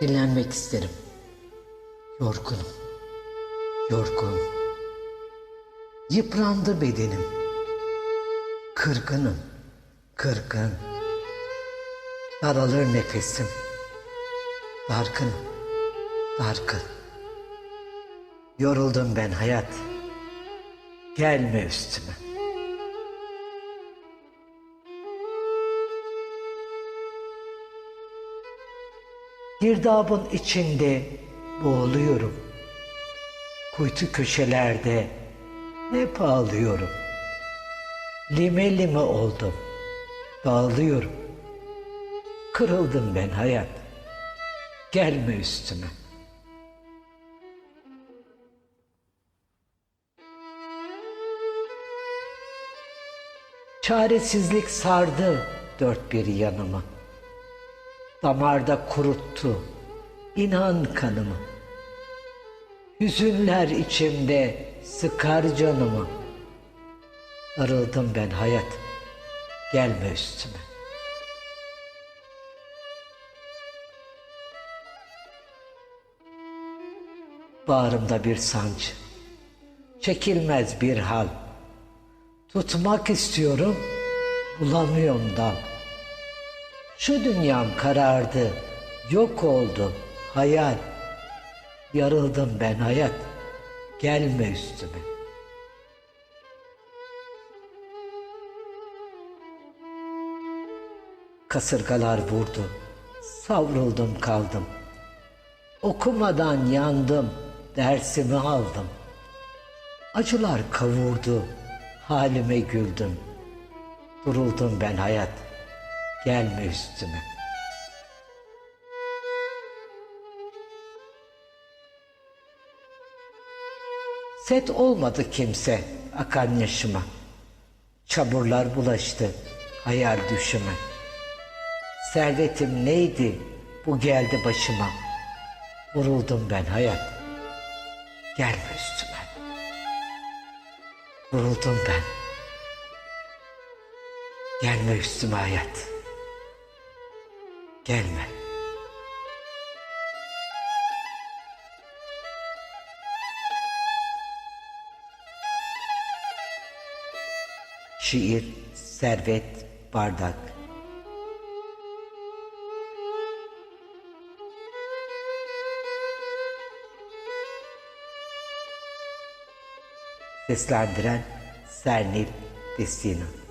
Dinlenmek isterim. Yorgunum. Yorgun. Yıprandı bedenim. Kırgınım. Kırgın. Daralır nefesim. Dargınım. Dargın. Yoruldum ben hayat. Gelme üstüme. Girdabın içinde boğuluyorum. Kuytu köşelerde hep ağlıyorum. Lime lime oldum. Dağılıyorum. Kırıldım ben hayat. Gelme üstüme. Çaresizlik sardı dört bir yanımı. Damarda kuruttu inan kanımı. Hüzünler içimde sıkar canımı. Arıldım ben hayat, gelme üstüme. Bağrımda bir sancı, çekilmez bir hal. Tutmak istiyorum, bulamıyorum dal. Şu dünyam karardı, yok oldu hayal. Yarıldım ben hayat, gelme üstüme. Kasırgalar vurdu, savruldum kaldım. Okumadan yandım, dersimi aldım. Acılar kavurdu, halime güldüm. Duruldum ben hayat, gelme üstüme. Set olmadı kimse akan yaşıma. Çamurlar bulaştı hayal düşüme. Servetim neydi bu geldi başıma. Vuruldum ben hayat. Gelme üstüme. Vuruldum ben. Gelme üstüme hayat. Gelme. Şiir Servet Bardak Seslendiren Sernil Destina